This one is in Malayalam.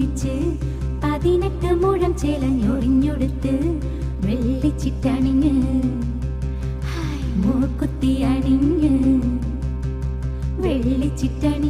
മുടിച്ച് പതിനെട്ട് മുഴം ചേലഞ്ഞൊറിഞ്ഞൊടുത്ത് വെള്ളിച്ചിട്ടണിഞ്ഞ് മൂക്കുത്തി അണിഞ്ഞ്. വെള്ളിച്ചിട്ടണി